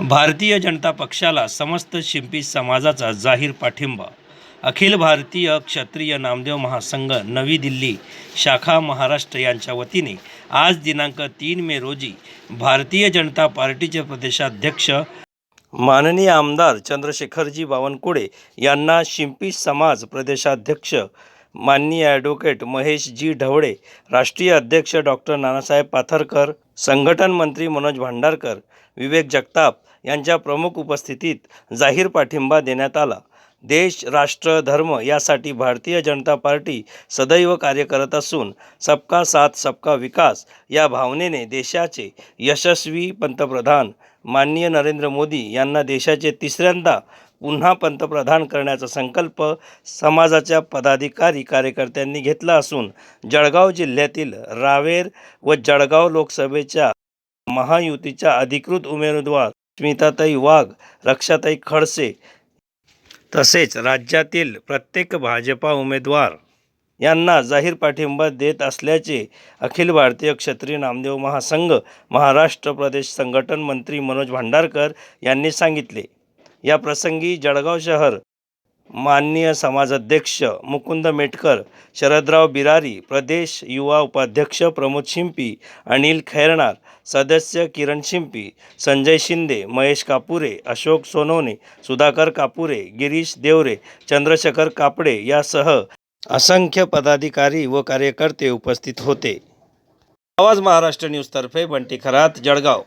भारतीय जनता पक्षाला समस्त शिंपी समाजाचा जाहीर पाठिंबा. अखिल भारतीय क्षत्रिय नामदेव महासंघ नवी दिल्ली शाखा महाराष्ट्र यांच्या वतीने आज दिनांक तीन मे रोजी भारतीय जनता पार्टीचे प्रदेशाध्यक्ष माननीय आमदार चंद्रशेखरजी बावनकुळे यांना शिंपी समाज प्रदेशाध्यक्ष माननीय ॲडव्होकेट महेशजी ढवळे राष्ट्रीय अध्यक्ष डॉक्टर नानासाहेब पाथरकर संघटन मंत्री मनोज भांडारकर विवेक जगताप यांच्या प्रमुख उपस्थितीत जाहीर पाठिंबा देण्यात आला. देश राष्ट्र धर्म यासाठी भारतीय जनता पार्टी सदैव कार्य करत असून सबका साथ सबका विकास या भावनेने देशाचे यशस्वी पंतप्रधान माननीय नरेंद्र मोदी यांना देशाचे तिसऱ्यांदा पुन्हा पंतप्रधान करण्याचा संकल्प समाजाच्या पदाधिकारी कार्यकर्त्यांनी घेतला असून जळगाव जिल्ह्यातील रावेर व जळगाव लोकसभेच्या महायुतीच्या अधिकृत उमेदवार स्मिताताई वाघ रक्षाताई खडसे तसेच राज्यातील प्रत्येक भाजपा उमेदवार यांना जाहीर पाठिंबा देत असल्याचे अखिल भारतीय क्षत्रिय नामदेव महासंघ महाराष्ट्र प्रदेश संघटन मंत्री मनोज भांडारकर यांनी सांगितले. या प्रसंगी जळगाव शहर माननीय समाजाध्यक्ष मुकुंद मेटकर शरदराव बिरारी प्रदेश युवा उपाध्यक्ष प्रमोद शिंपी अनिल खैरणार सदस्य किरण शिंपी संजय शिंदे महेश कापुरे अशोक सोनवणे सुधाकर कापुरे गिरीश देवरे चंद्रशेखर कापडे यासह असंख्य पदाधिकारी व कार्यकर्ते उपस्थित होते. आवाज महाराष्ट्र न्यूजतर्फे बंटी खरात जळगाव.